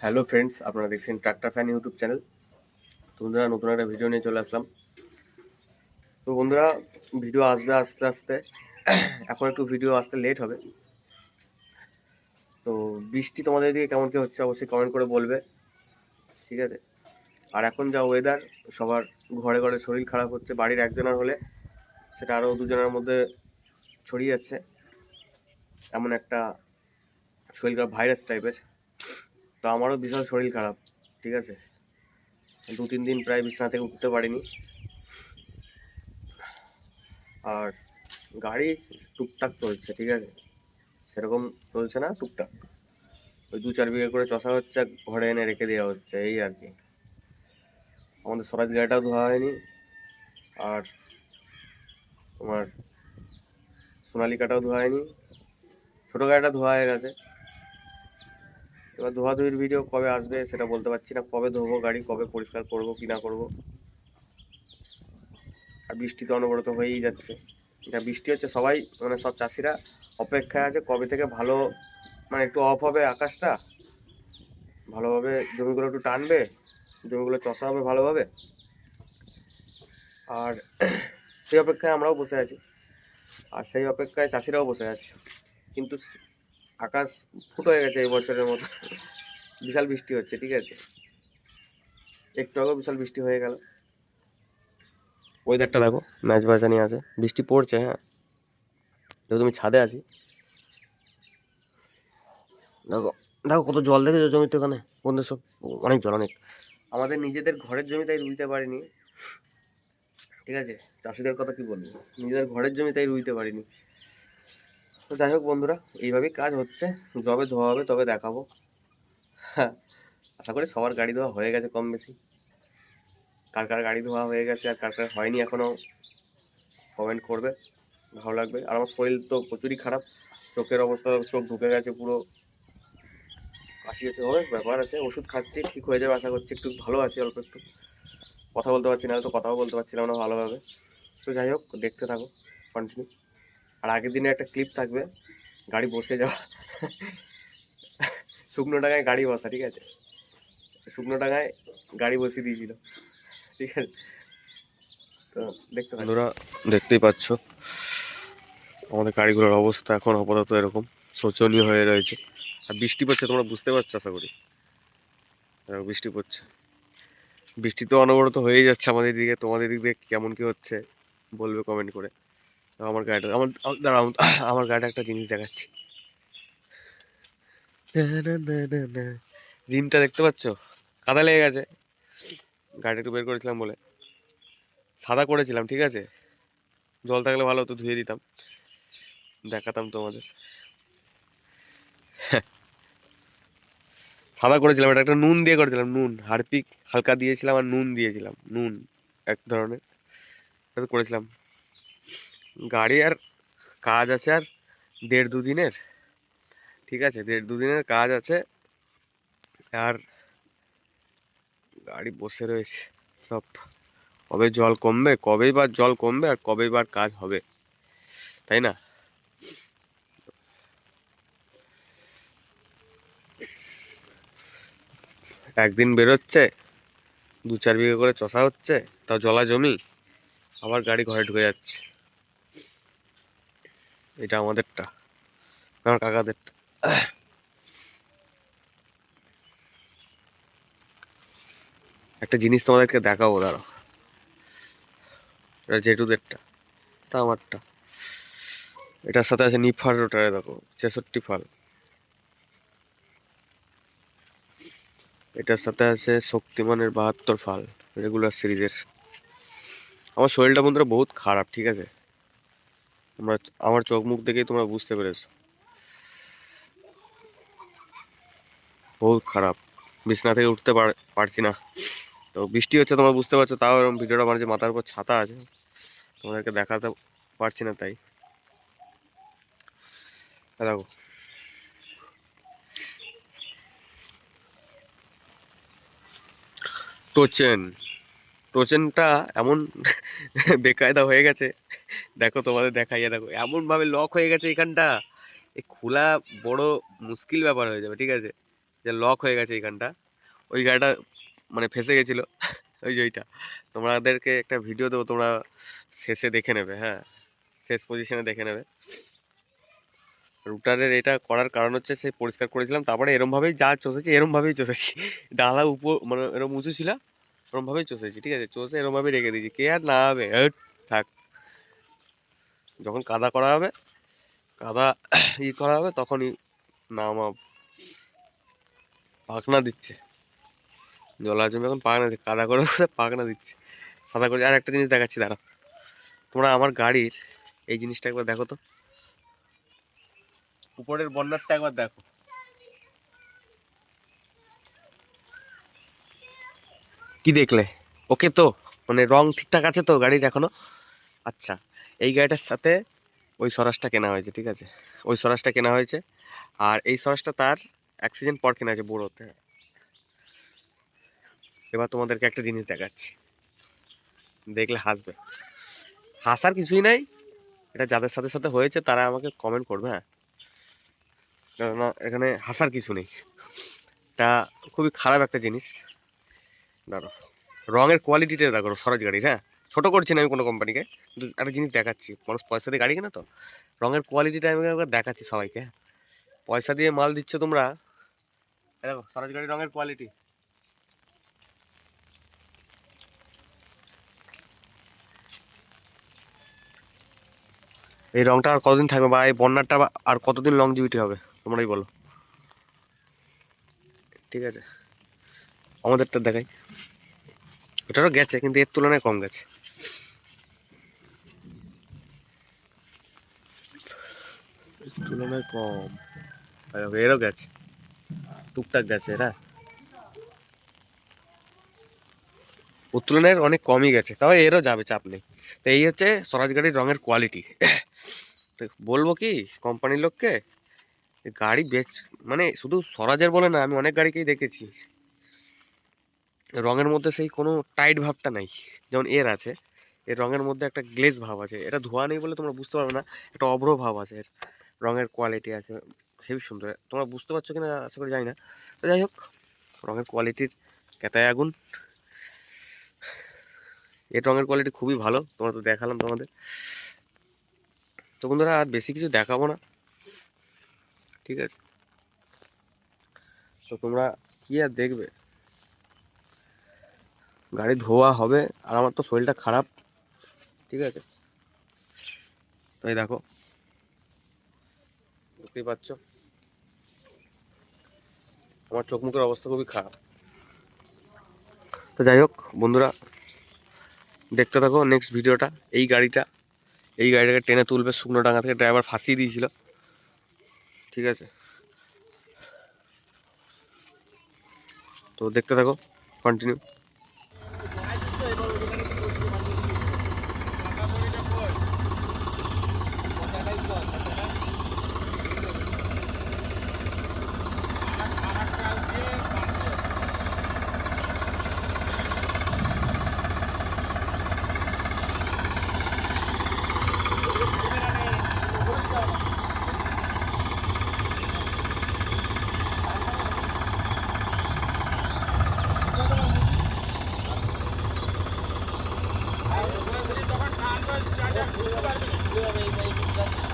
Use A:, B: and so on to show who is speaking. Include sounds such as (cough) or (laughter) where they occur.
A: Hello friends আপনারা দেখছেন tractor fan YouTube channel তো বন্ধুরা, নতুন একটা ভিডিও নিয়ে চলে আসলাম। তো বন্ধুরা ভিডিও আসবে আস্তে আস্তে। এখন একটু ভিডিও আসতে লেট হবে। তো বৃষ্টি তোমাদের দিকে কেমন কি হচ্ছে অবশ্যই কমেন্ট করে বলবে। ঠিক আছে? আর এখন যা ওয়েদার সবার ঘরে ঘরে শরীর খারাপ হচ্ছে, বাড়ির একজনের হলে সেটা আরও দুজনের মধ্যে ছড়িয়ে যাচ্ছে। এমন একটা শরীর খারাপ ভাইরাস টাইপের তো আমারও বিশাল শরীর খারাপ, ঠিক আছে? দু, তিন দিন প্রায় বিছানা থেকে উঠতে পারিনি। আর গাড়ি টুকটাক চলছে, ঠিক আছে? সেরকম চলছে না, টুকটাক। ওই দু, চার বিঘা করে চষা হচ্ছে ঘরে এনে রেখে দেওয়া হচ্ছে, এই আর কি। আমাদের স্বরাজ গাড়িটাও ধোয়া হয়নি, আর তোমার সোনালিকাটাও ধোয়া হয়নি। ছোটো গাড়িটা ধোয়া হয়ে গেছে। এবার ধোয়াধুয়ির ভিডিও কবে আসবে সেটা বলতে পারছি না। কবে ধোবো গাড়ি, কবে পরিষ্কার করব, কি না করব। আর বৃষ্টি তো অনবরত হয়েই যাচ্ছে। এটা বৃষ্টি হচ্ছে, সবাই মানে সব চাষিরা অপেক্ষায় আছে কবে থেকে ভালো মানে একটু অফ হবে আকাশটা, ভালোভাবে জমিগুলো একটু টানবে, জমিগুলো চষা হবে ভালোভাবে। আর সেই অপেক্ষায় আমরাও বসে আছি। আর সেই অপেক্ষায় চাষিরাও বসে আছে। কিন্তু আকাশ ফুটো হয়ে গেছে এই বছরের মতো। বিশাল বৃষ্টি হচ্ছে, ঠিক আছে? একটু আগেও বিশাল বৃষ্টি হয়ে গেল। ওয়েদারটা দেখো ম্যাচ বাজানি আছে। বৃষ্টি পড়ছে হ্যাঁ? যেহেতু তুমি ছাদে আছি। দেখো দেখো কত জল দেখেছ জমিতে ওখানে বন্ধু, সব অনেক জল, অনেক। আমাদের নিজেদের ঘরের জমি তাই রুইতে পারিনি। ঠিক আছে? চাষিদের কথা কি বলব? নিজেদের ঘরের জমি তাই রুইতে পারিনি। তো যাই হোক বন্ধুরা, এইভাবেই কাজ হচ্ছে। যবে ধোয়া হবে তবে দেখাবো। হ্যাঁ আশা করি সবার গাড়ি ধোয়া হয়ে গেছে কম বেশি। কার কার গাড়ি ধোয়া হয়ে গেছে আর কার কার হয়নি এখনও কমেন্ট করবে, ভালো লাগবে। আর আমার শরীর তো প্রচুরই খারাপ, চোখের অবস্থা, চোখ ঢুকে গেছে পুরো। কাশি আছে হবে ব্যাপার আছে, ওষুধ খাচ্ছি, ঠিক হয়ে যাবে আশা করছি, একটু ভালো আছে অল্প একটু। কথা বলতে পারছি না তো কথাও বলতে পারছিলাম না ভালোভাবে। তো যাই হোক, দেখতে থাকো কন্টিনিউ আর আগের দিনে একটা ক্লিপ থাকবে, গাড়ি বসে যাওয়া। শুকনো টাকায় গাড়ি বসা, ঠিক আছে? শুকনো টাকায় গাড়ি বসিয়ে দিয়েছিল, ঠিক আছে? তো দেখতে বন্ধুরা, দেখতেই পাচ্ছ। আমাদের গাড়িগুলোর অবস্থা এখন আপাতত এরকম, শোচনীয় হয়ে রয়েছে। আর বৃষ্টি পড়ছে, তোমরা বুঝতে পারছ, আশা করি। বৃষ্টি পড়ছে। বৃষ্টি তো অনবরত হয়েই যাচ্ছে আমাদের দিকে, তোমাদের দিক দিয়ে কেমন কি হচ্ছে, বলবে কমেন্ট করে। আমার গাড়িটা, আমার দাঁড়া (coughs) আমার গাড়িটা একটা জিনিস দেখাচ্ছি। রিমটা দেখতে পাচ্ছ? কাদা লেগে গেছে। গাড়ি একটু বের করেছিলাম বলে। সাদা করেছিলাম, ঠিক আছে? জল থাকলে ভালো হতো, ধুয়ে দিতাম। দেখাতাম তোমাদের। (laughs) সাদা করেছিলাম, এটা একটা নুন দিয়ে করেছিলাম, নুন। হারপিক হালকা দিয়েছিলাম আর নুন দিয়েছিলাম। নুন, এক ধরনের। করেছিলাম। গাড়ি আর কাজ আছে আর দেড় দু দিনের। ঠিক আছে, দেড় দু দিনের কাজ আছে আর গাড়ি বসে রয়েছে। সব কবে জল কমবে, কবেই বা জল কমবে আর কবেই বার কাজ হবে, তাই না? একদিন বেরোচ্ছে, দু চার বিঘে করে চষা হচ্ছে তাও জলা জমি আবার গাড়ি ঘরে ঢুকে যাচ্ছে। এটা আমাদেরটা, আমার কাকাদেরটা। একটা জিনিস তোমাদেরকে দেখাবো, দাঁড়াও। এটা জেঠুদেরটা তা আমারটা। এটার সাথে আছে নিফার রোটারে দেখো, ছেষট্টি ফাল। এটার সাথে আছে শক্তিমানের বাহাত্তর ফাল রেগুলার সিরিজের আমার শরীরটা বন্ধুরা বহুত খারাপ, ঠিক আছে? তোমরা আমার চোখ মুখ দেখেই তোমরা বুঝতে পেরেছ। বহুত খারাপ। বিছনা থেকে উঠতে পার- পারছি না। তো বৃষ্টি হচ্ছে, তোমরা বুঝতে পারছ, তাও এরকম ভিডিওটা মানে যে মাথার উপর ছাতা আছে। তোমাদেরকে দেখাতে পারছি না তাই। দেখো। টোচেন টোচেনটা এমন (laughs) বেকায়দা হয়ে গেছে। দেখো তোমাদের দেখাইয়া দেখো এমন ভাবে লক হয়ে গেছে এখানটা। এই খোলা বড় মুশকিল ব্যাপার হয়ে যাবে, ঠিক আছে? যে লক হয়ে গেছে এইখানটা ওই গাড়িটা মানে ফেসে গেছিল, (laughs) ওই যে ওইটা। তোমাদেরকে একটা ভিডিও দেবো, তোমরা শেষে দেখে নেবে হ্যাঁ? শেষ পজিশনে দেখে নেবে। রুটারের এটা করার কারণ হচ্ছে, সে পরিষ্কার করেছিলাম, তারপরে এরমভাবেই যা চষেছি, এরমভাবেই চষেছি। ডালা উপর মানে এরম উঁচু ছিল ওরমভাবেই চষেছি, ঠিক আছে? চষে এরমভাবেই রেখে দিয়েছি। কে আর না হবে থাক। যখন কাদা করা হবে, কাদা ই করা হবে, তখনই নামা পাখনা দিচ্ছে। জলার জন্য এখন পাখনা দিচ্ছে। কাদা করে পাখনা দিচ্ছে। সাদা করে, আর একটা জিনিস দেখাচ্ছি দাঁড়া তোমরা আমার গাড়ির এই জিনিসটা একবার দেখো তো। উপরের বন্যারটা একবার দেখো। কি দেখলে? ওকে তো মানে রং ঠিকঠাক আছে তো গাড়ির এখনও? আচ্ছা এই গাড়িটার সাথে ওই সরাসটা কেনা হয়েছে, ঠিক আছে? ওই সরাসটা কেনা হয়েছে, আর এই সরাসটা তার অ্যাক্সিডেন্ট পর কেনা হয়েছে বড়োতে। এবার তোমাদেরকে একটা জিনিস দেখাচ্ছি। দেখলে হাসবে। হাসার কিছুই নাই। এটা যাদের সাথে সাথে হয়েছে, তারা আমাকে কমেন্ট করবে হ্যাঁ? কেননা এখানে হাসার কিছু নেই। এটা খুবই খারাপ একটা জিনিস। দাঁড়ো রঙের কোয়ালিটিটা দেখো, স্বরাজ গাড়ির হ্যাঁ? ছোটো করছি না আমি কোনো কোম্পানিকে কিন্তু একটা জিনিস দেখাচ্ছি। মানুষ পয়সা দিয়ে গাড়ি কেনা তো? রঙের কোয়ালিটিটা আমি একবার দেখাচ্ছি সবাইকে হ্যাঁ? পয়সা দিয়ে মাল দিচ্ছ তোমরা দেখো, স্বরাজ গাড়ির রঙের কোয়ালিটি এই রংটা আর কতদিন থাকবে বা এই বন্যারটা আর কতদিন লংজিভিটি হবে, তোমরাই বলো। ঠিক আছে। আমাদেরটা দেখাই। ওটারও গেছে, কিন্তু এর তুলনায় কম গেছে। তুলনায় কম। এরও গেছে। টুকটাক গেছে, এরা। ওর তুলনায় অনেক কমই গেছে, তাও এরও যাবে, চাপ নেই। তো এই হচ্ছে স্বরাজ গাড়ির রঙের কোয়ালিটি বলব কি কোম্পানির লোককে, গাড়ি বেচ মানে শুধু স্বরাজের বলে না, আমি অনেক গাড়িকেই দেখেছি। রঙের মধ্যে সেই কোনো টাইট ভাবটা নাই। যেমন এর আছে, এর রঙের মধ্যে একটা গ্লেজ ভাব আছে। এটা ধোয়া নেই বলে তোমরা বুঝতে পারবে না, একটা অভ্র ভাব আছে এর। রঙের কোয়ালিটি আছে হেবি সুন্দর। তোমরা বুঝতে পারছ কিনা আশা করি জানি না। তো যাই হোক, রঙের কোয়ালিটির কেতায় আগুন। এর রঙের কোয়ালিটি খুবই ভালো, তোমরা তো দেখালাম তোমাদের। তো বন্ধুরা, আর বেশি কিছু দেখাবো না। ঠিক আছে? তো তোমরা কি আর দেখবে? গাড়ি ধোয়া হবে, আর আমার তো শরীরটা খারাপ। ঠিক আছে? তাই দেখো। দেখতেই পাচ্ছ? আমার চোখ মুখের অবস্থা খুবই খারাপ। তো যাই হোক, বন্ধুরা, দেখতে থাকো নেক্সট ভিডিওটা, এই গাড়িটা। এই গাড়িটাকে টেনে তুলবে শুকনো ডাঙ্গা থেকে ড্রাইভার ফাঁসিয়ে দিয়েছিল। ঠিক আছে? তো দেখতে থাকো কন্টিনিউ
B: 我在这里，各位美女。